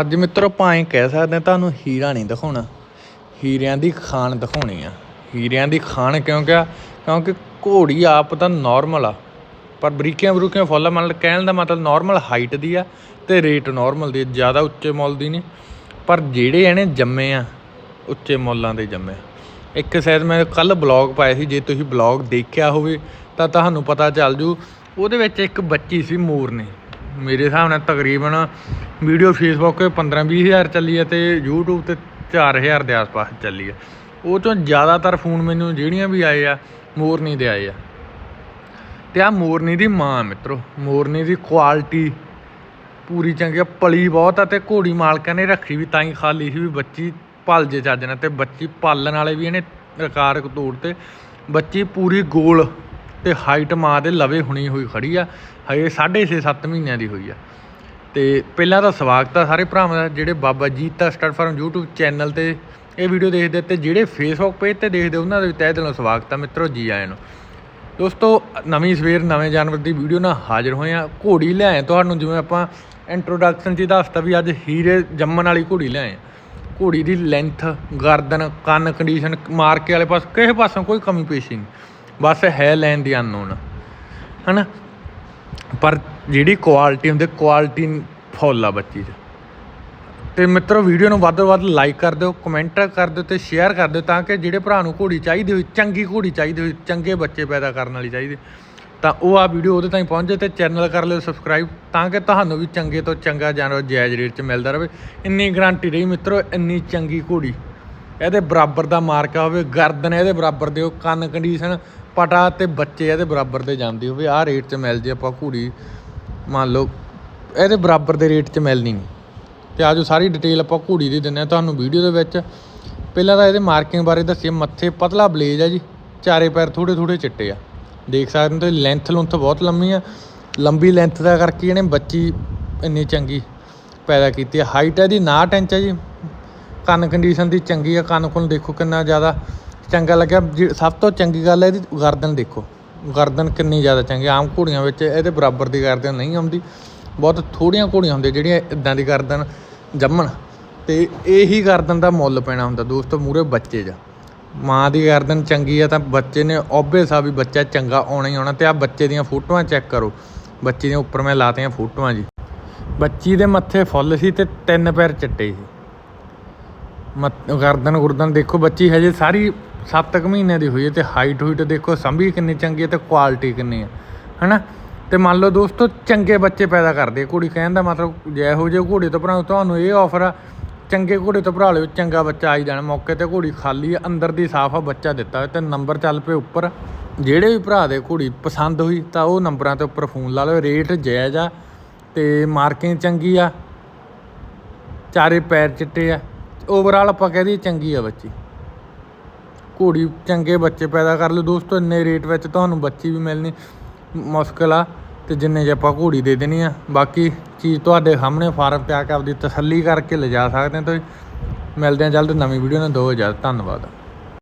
ਅੱਜ ਮਿੱਤਰੋ ਆਪਾਂ ਐਂ ਕਹਿ ਸਕਦੇ ਹਾਂ, ਤੁਹਾਨੂੰ ਹੀਰਾ ਨਹੀਂ ਦਿਖਾਉਣਾ। ਹੀਰਿਆਂ ਦੀ ਖਾਨ ਦਿਖਾਉਣੀ ਆ। ਹੀਰਿਆਂ ਦੀ ਖਾਨ ਕਿਉਂ ਕਿਹਾ ਕਿਉਂਕਿ ਘੋੜੀ ਆਪ ਤਾਂ ਨਾਰਮਲ ਆ। ਪਰ ਬਰੀਕੀਆਂ ਬਰੂਕੀਆਂ ਫੁੱਲ ਮਤਲਬ ਕਹਿਣ ਦਾ ਮਤਲਬ ਨਾਰਮਲ ਹਾਈਟ ਦੀ ਆ ਤੇ ਰੇਟ ਨਾਰਮਲ ਦੀ ਜ਼ਿਆਦਾ ਉੱਚੇ ਮੁੱਲ ਦੀ ਨਹੀਂ। ਪਰ ਜਿਹੜੇ ਇਹਨੇ ਜੰਮੇ ਆ, ਉੱਚੇ ਮੁੱਲਾਂ ਦੇ ਜੰਮੇ ਆ। ਇੱਕ ਸ਼ਾਇਦ ਮੈਂ ਕੱਲ ਬਲੌਗ ਪਾਇਆ ਸੀ, ਜੇ ਤੁਸੀਂ ਬਲੌਗ ਦੇਖਿਆ ਹੋਵੇ, ਤਾਂ ਤੁਹਾਨੂੰ ਪਤਾ ਚੱਲ ਜੂ, ਉਹਦੇ ਵਿੱਚ ਇੱਕ ਬੱਚੀ ਸੀ ਮੋਰਨੀ। ਮੇਰੇ ਹਿਸਾਬ ਨਾਲ ਤਕਰੀਬਨ ਵੀਡੀਓ ਫੇਸਬੁੱਕ 'ਤੇ 15 20 ਹਜ਼ਾਰ ਚੱਲੀ ਹੈ ਤੇ YouTube ਤੇ 4000 ਦੇ ਆਸ-ਪਾਸ ਚੱਲੀ ਹੈ ਉਹ ਤੋਂ ਜ਼ਿਆਦਾਤਰ ਫੋਨ ਮੈਨੂੰ ਜਿਹੜੀਆਂ ਵੀ ਆਏ ਆ ਮੋਰਨੀ ਦੇ ਆਏ ਆ। ਤੇ ਆ ਮੋਰਨੀ ਦੀ ਮਾਂ ਮਿੱਤਰੋ ਮੋਰਨੀ ਦੀ ਕੁਆਲਿਟੀ ਪੂਰੀ ਚੰਗੀ ਆ, ਪਲੀ ਬਹੁਤ ਆ ਤੇ ਘੋੜੀ ਮਾਲਕਾਂ ਨੇ ਰੱਖੀ ਵੀ ਤਾਂ ਹੀ ਖਾਲੀ ਸੀ ਵੀ ਬੱਚੀ ਪਲ ਜੇ ਚੱਜ ਨਾਲ ਤੇ ਬੱਚੀ ਪਾਲਣ ਵਾਲੇ ਵੀ ਇਹਨੇ ਰਿਕਾਰਡ ਤੋੜ ਤੇ ਬੱਚੀ ਪੂਰੀ ਗੋਲ ਤੇ ਹਾਈਟ ਮਾਂ ਦੇ ਲਵੇ ਹੁਣੀ ਹੋਈ ਖੜੀ ਆ ਹਜੇ 6.5 7 ਮਹੀਨਿਆਂ ਦੀ ਹੋਈ ਆ। ਤੇ ਪਹਿਲਾਂ ਤਾਂ ਸਵਾਗਤ ਆ ਸਾਰੇ ਭਰਾਵਾਂ ਦਾ, ਜਿਹੜੇ Baba Jeeta star farm YouTube channel ਤੇ ਇਹ ਵੀਡੀਓ ਦੇਖਦੇ ਤੇ ਜਿਹੜੇ ਫੇਸਬੁੱਕ ਪੇਜ ਤੇ ਦੇਖਦੇ ਉਹਨਾਂ ਦਾ ਵੀ ਤਹਿ ਦਿਲੋਂ ਸਵਾਗਤ ਆ ਮਿੱਤਰੋ ਜੀ ਆਇਆਂ ਨੂੰ। ਦੋਸਤੋ, ਨਵੀਂ ਸਵੇਰ, ਨਵੇਂ ਜਾਨਵਰ ਦੀ ਵੀਡੀਓ ਨਾਲ ਹਾਜ਼ਰ ਹੋਏ ਆ। ਘੋੜੀ ਲਿਆਏ ਤੁਹਾਨੂੰ, ਜਿਵੇਂ ਆਪਾਂ ਇੰਟਰੋਡਕਸ਼ਨ 'ਚ ਹੀ ਦੱਸਤਾ ਵੀ ਅੱਜ ਹੀਰੇ ਜੰਮਣ ਵਾਲੀ ਘੋੜੀ ਲਿਆਏ ਘੋੜੀ ਦੀ ਲੈਂਥ ਗਰਦਨ, ਕੰਨ ਕੰਡੀਸ਼ਨ ਮਾਰਕੇ ਵਾਲੇ ਪਾਸ, ਕਿਸੇ ਪਾਸੋਂ ਕੋਈ ਕਮੀ ਪੇਸ਼ੀ ਨਹੀਂ। ਬਸ ਹੈ ਲੈਣ ਦੀ ਅਨਨੋਨ ਹਨਾ? ਪਰ ਜਿਹੜੀ ਕੁਆਲਿਟੀ ਹੁੰਦੀ ਕੁਆਲਿਟੀ ਫੁੱਲ ਆ ਬੱਚੀ 'ਚ। ਤੇ ਮਿੱਤਰੋ ਵੀਡੀਓ ਨੂੰ ਵੱਧ ਤੋਂ ਵੱਧ ਲਾਈਕ ਕਰ ਦਿਓ ਕਮੈਂਟ ਕਰ ਦਿਓ ਤੇ ਸ਼ੇਅਰ ਕਰ ਦਿਓ ਤਾਂ ਕਿ ਜਿਹੜੇ ਭਰਾ ਨੂੰ ਘੋੜੀ ਚਾਹੀਦੀ ਹੋਈ, ਚੰਗੀ ਘੋੜੀ ਚਾਹੀਦੀ ਹੋਈ, ਚੰਗੇ ਬੱਚੇ ਪੈਦਾ ਕਰਨ ਵਾਲੀ ਚਾਹੀਦੀ। ਤਾਂ ਉਹ ਆ ਵੀਡੀਓ ਉਹਦੇ ਤਾਈਂ ਪਹੁੰਚੇ ਤੇ ਚੈਨਲ ਕਰ ਲਿਓ ਸਬਸਕ੍ਰਾਈਬ ਤਾਂ ਕਿ ਤੁਹਾਨੂੰ ਵੀ ਚੰਗੇ ਤੋਂ ਚੰਗਾ ਜਾਨਵਰ ਜਾਇਜ਼ ਰੇਟ 'ਚ ਮਿਲਦਾ ਰਹੇ। ਇੰਨੀ ਗਾਰੰਟੀ ਰਹੀ ਮਿੱਤਰੋ, ਇੰਨੀ ਚੰਗੀ ਘੋੜੀ। ਇਹਦੇ ਬਰਾਬਰ ਦਾ ਮਾਰਕਾ ਹੋਵੇ, ਗਰਦਨ ਇਹਦੇ ਬਰਾਬਰ ਦੇ, ਉਹ ਕੰਨ ਕੰਡੀਸ਼ਨ ਪਟਾ ਤੇ ਬੱਚੇ ਇਹਦੇ ਬਰਾਬਰ ਦੇ ਜਾਂਦੇ ਹੋਵੇ। ਆਹ ਰੇਟ 'ਚ ਮਿਲ ਜੇ ਆਪਾਂ ਘੋੜੀ ਮੰਨ ਲਓ, ਇਹਦੇ ਬਰਾਬਰ ਦੇ ਰੇਟ 'ਚ ਮਿਲਣੀ ਨਹੀਂ। ਤੇ ਆਜੋ ਸਾਰੀ ਡਿਟੇਲ ਆਪਾਂ ਘੋੜੀ ਦੀ ਦਿੰਨੇ ਆ ਤੁਹਾਨੂੰ ਵੀਡੀਓ ਦੇ ਵਿੱਚ। ਪਹਿਲਾਂ ਤਾਂ ਇਹਦੇ ਮਾਰਕਿੰਗ ਬਾਰੇ ਦੱਸੀਏ, ਮੱਥੇ ਪਤਲਾ ਬਲੇਜ ਆ ਜੀ, ਚਾਰੇ ਪੈਰ ਥੋੜੇ ਥੋੜੇ ਚਿੱਟੇ ਆ। ਦੇਖ ਸਕਦੇ ਹੋ ਤੇ ਲੈਂਥ ਲੁੰਥ ਬਹੁਤ ਲੰਮੀ ਆ। ਲੰਬੀ ਲੈਂਥ ਦਾ ਕਰਕੇ ਇਹਨੇ ਬੱਚੀ ਇੰਨੀ ਚੰਗੀ ਪੈਦਾ ਕੀਤੀ ਆ। ਹਾਈਟ ਇਹਦੀ 59 ਇੰਚ ਹੈ ਜੀ। ਕੰਨ ਕੰਡੀਸ਼ਨ ਦੀ ਚੰਗੀ ਆ, ਕੰਨ ਕੋਲ ਦੇਖੋ ਕਿੰਨਾ ਜ਼ਿਆਦਾ ਚੰਗਾ ਲੱਗਿਆ। ਜੀ- ਸਭ ਤੋਂ ਚੰਗੀ ਗੱਲ ਹੈ ਇਹਦੀ, ਗਰਦਨ ਦੇਖੋ। ਗਰਦਨ ਕਿੰਨੀ ਜ਼ਿਆਦਾ ਚੰਗੀ ਆਮ ਘੋੜੀਆਂ ਵਿੱਚ ਇਹਦੇ ਬਰਾਬਰ ਦੀ ਗਰਦਨ ਨਹੀਂ ਆਉਂਦੀ। ਬਹੁਤ ਥੋੜੀਆਂ ਘੋੜੀਆਂ ਹੁੰਦੀਆਂ ਜਿਹੜੀਆਂ ਇਦਾਂ ਦੀ ਗਰਦਨ ਜੰਮਣ। ਤੇ ਇਹੀ ਗਰਦਨ ਦਾ ਮੁੱਲ ਪੈਣਾ ਹੁੰਦਾ ਦੋਸਤੋ ਮੂਰੇ ਬੱਚੇ 'ਚ ਮਾਂ ਦੀ ਗਰਦਨ ਚੰਗੀ ਆ ਤਾਂ ਬੱਚੇ ਨੇ ਓਬਵੀਅਸ ਆ ਵੀ ਬੱਚਾ ਚੰਗਾ ਆਉਣਾ ਹੀ ਆਉਣਾ। ਤੇ ਆ ਬੱਚੇ ਦੀਆਂ ਫੋਟੋਆਂ ਚੈੱਕ ਕਰੋ। ਬੱਚੇ ਦੀਆਂ ਉੱਪਰ ਮੈਂ ਲਾਤੀਆਂ ਫੋਟੋਆਂ ਜੀ। ਬੱਚੀ ਦੇ ਮੱਥੇ ਫੁੱਲ ਸੀ ਤੇ ਤਿੰਨ ਪੈਰ ਚਿੱਟੇ ਸੀ। ਮਤ, ਗਰਦਨ ਗੁਰਦਨ ਦੇਖੋ ਬੱਚੀ ਹਜੇ ਸਾਰੀ 7 ਮਹੀਨਿਆਂ ਦੀ ਹੋਈ ਹੈ ਤੇ ਹਾਈਟ ਹੂਈਟ ਦੇਖੋ ਸੰਭੀ ਕਿੰਨੀ ਚੰਗੀ ਹੈ ਤੇ ਕੁਆਲਿਟੀ ਕਿੰਨੀ ਹੈ, ਹਨਾ? ਤੇ ਮੰਨ ਲਓ ਦੋਸਤੋ ਚੰਗੇ ਬੱਚੇ ਪੈਦਾ ਕਰਦੇ ਆ ਕੁੜੀ ਕਹਿਣ ਦਾ ਮਤਲਬ ਜੇ ਇਹੋ ਜਿਹੇ ਘੋੜੇ ਤੋਂ ਭਰਾ ਤੁਹਾਨੂੰ ਇਹ ਆਫਰ ਆ, ਚੰਗੇ ਘੋੜੇ ਤੋਂ ਭਰਾ ਲਿਓ, ਚੰਗਾ ਬੱਚਾ ਆਈ ਜਾਣਾ, ਮੌਕੇ ਤੇ ਘੋੜੀ ਖਾਲੀ ਆ ਅੰਦਰ ਦੀ ਸਾਫ਼ ਆ, ਬੱਚਾ ਦਿੱਤਾ ਹੋਇਆ ਤੇ ਨੰਬਰ ਚੱਲ ਪਏ ਉੱਪਰ। ਜਿਹੜੇ ਵੀ ਭਰਾ ਦੇ ਘੋੜੀ ਪਸੰਦ ਹੋਈ ਤਾਂ ਉਹ ਨੰਬਰਾਂ ਤੇ ਉੱਪਰ ਫੋਨ ਲਾ ਲਓ ਰੇਟ ਜਾਇਜ਼ ਆ ਤੇ ਮਾਰਕਿੰਗ ਚੰਗੀ ਆ, ਚਾਰੇ ਪੈਰ ਚਿੱਟੇ ਆ। ਓਵਰਆਲ ਆਪਾਂ ਕਹਿ ਦਈਏ ਚੰਗੀ ਆ ਬੱਚੀ। ਘੋੜੀ ਚੰਗੇ ਬੱਚੇ ਪੈਦਾ ਕਰ ਲਓ ਦੋਸਤੋ, ਇੰਨੇ ਰੇਟ ਵਿੱਚ ਤੁਹਾਨੂੰ ਬੱਚੀ ਵੀ ਮਿਲਣੀ ਮੁਸ਼ਕਲ ਆ ਤੇ ਜਿੰਨੇ ਜੇ ਆਪਾਂ ਘੋੜੀ ਦੇ ਦੇਣੀ ਆ। ਬਾਕੀ ਚੀਜ਼ ਤੁਹਾਡੇ ਸਾਹਮਣੇ ਫਾਰਮ ਤੇ ਆ ਕੇ ਆਪਦੀ ਤਸੱਲੀ ਕਰਕੇ ਲਿਜਾ ਸਕਦੇ ਹੋ ਤੁਸੀਂ। ਮਿਲਦੇ ਹਾਂ ਜਲਦ ਨਵੀਂ ਵੀਡੀਓ ਨਾਲ। ਦੋ ਹਜ਼ਾਰ, ਧੰਨਵਾਦ।